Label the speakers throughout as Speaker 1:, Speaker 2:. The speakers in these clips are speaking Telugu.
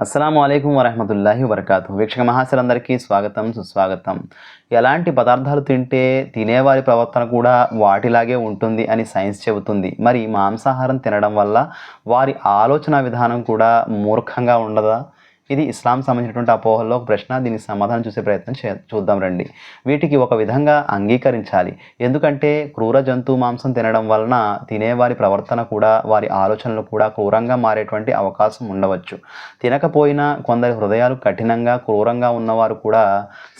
Speaker 1: అస్సలం అయికం వరహమతుల్లాహి వరకాతు వీక్షక మహాశలందరికీ స్వాగతం సుస్వాగతం. ఎలాంటి పదార్థాలు తింటే తినేవారి ప్రవర్తన కూడా వాటిలాగే ఉంటుంది అని సైన్స్ చెబుతుంది. మరి మాంసాహారం తినడం వల్ల వారి ఆలోచన విధానం కూడా మూర్ఖంగా ఉండదా? ఇది ఇస్లాం సంబంధించినటువంటి అపోహల్లో ఒక ప్రశ్న. దీనికి సమాధానం చూసే ప్రయత్నం చే చూద్దాం రండి. వీటికి ఒక విధంగా అంగీకరించాలి. ఎందుకంటే క్రూర జంతు మాంసం తినడం వలన తినేవారి ప్రవర్తన కూడా వారి ఆలోచనలు కూడా క్రూరంగా మారేటువంటి అవకాశం ఉండవచ్చు. తినకపోయినా కొందరి హృదయాలు కఠినంగా క్రూరంగా ఉన్నవారు కూడా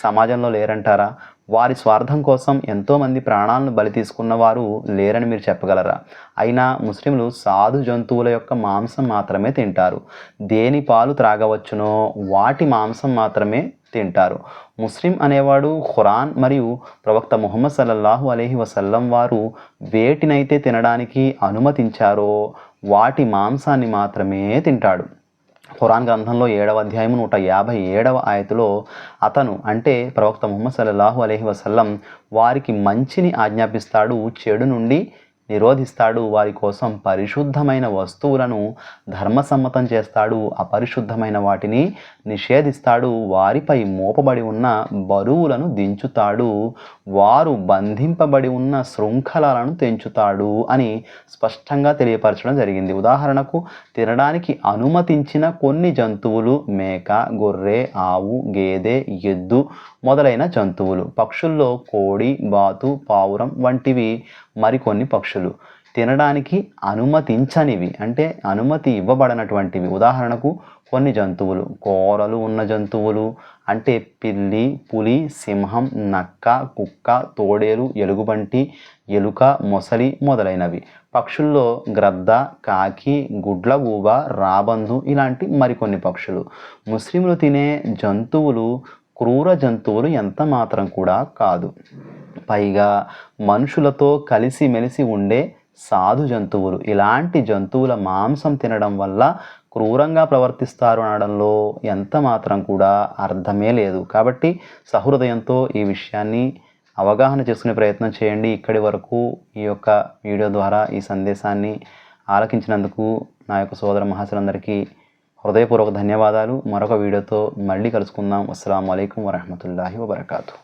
Speaker 1: సమాజంలో లేరంటారా? వారి స్వార్థం కోసం ఎంతోమంది ప్రాణాలను బలి తీసుకున్న వారు లేరని మీరు చెప్పగలరా? అయినా ముస్లింలు సాధు జంతువుల యొక్క మాంసం మాత్రమే తింటారు. దేని పాలు త్రాగవచ్చునో వాటి మాంసం మాత్రమే తింటారు. ముస్లిం అనేవాడు ఖురాన్ మరియు ప్రవక్త ముహమ్మద్ సల్లల్లాహు అలైహి వసల్లం వారు వేటినైతే తినడానికి అనుమతించారో వాటి మాంసాన్ని మాత్రమే తింటాడు. ఖురాన్ గ్రంథంలో ఏడవ అధ్యాయము నూట యాభై ఏడవ ఆయతులో అతను అంటే ప్రవక్త ముహమ్మద్ సల్లాహు అలహి వసల్లం వారికి మంచిని ఆజ్ఞాపిస్తాడు చెడు నుండి నిరోధిస్తాడు. వారి కోసం పరిశుద్ధమైన వస్తువులను ధర్మసమ్మతం చేస్తాడు. అపరిశుద్ధమైన వాటిని నిషేధిస్తాడు. వారిపై మోపబడి ఉన్న బరువులను దించుతాడు. వారు బంధింపబడి ఉన్న శృంఖలాలను తెంచుతాడు అని స్పష్టంగా తెలియపరచడం జరిగింది. ఉదాహరణకు తినడానికి అనుమతించిన కొన్ని జంతువులు మేక గొర్రె ఆవు గేదె ఎద్దు మొదలైన జంతువులు పక్షుల్లో కోడి బాతు పావురం వంటివి మరికొన్ని పక్షులు పక్షులు తినడానికి అనుమతించనివి అంటే అనుమతి ఇవ్వబడినటువంటివి. ఉదాహరణకు కొన్ని జంతువులు కోరలు ఉన్న జంతువులు అంటే పిల్లి పులి సింహం నక్క కుక్క తోడేలు ఎలుగుబంటి ఎలుక మొసలి మొదలైనవి. పక్షుల్లో గ్రద్ద కాకి గుడ్లగూబ రాబందు ఇలాంటి మరికొన్ని పక్షులు. ముస్లింలు తినే జంతువులు క్రూర జంతువులు ఎంత మాత్రం కూడా కాదు. పైగా మనుషులతో కలిసిమెలిసి ఉండే సాధు జంతువులు. ఇలాంటి జంతువుల మాంసం తినడం వల్ల క్రూరంగా ప్రవర్తిస్తారు అనడంలో ఎంత మాత్రం కూడా అర్థమే లేదు. కాబట్టి సహృదయంతో ఈ విషయాన్ని అవగాహన చేసుకునే ప్రయత్నం చేయండి. ఇక్కడి వరకు ఈ యొక్క వీడియో ద్వారా ఈ సందేశాన్ని ఆలకించినందుకు నా యొక్క సోదర మహాశులందరికీ హృదయపూర్వక ధన్యవాదాలు. మరొక వీడియోతో మళ్ళీ కలుసుకుందాం. అస్సలం అయికం వరహమూల వబర్కాతూ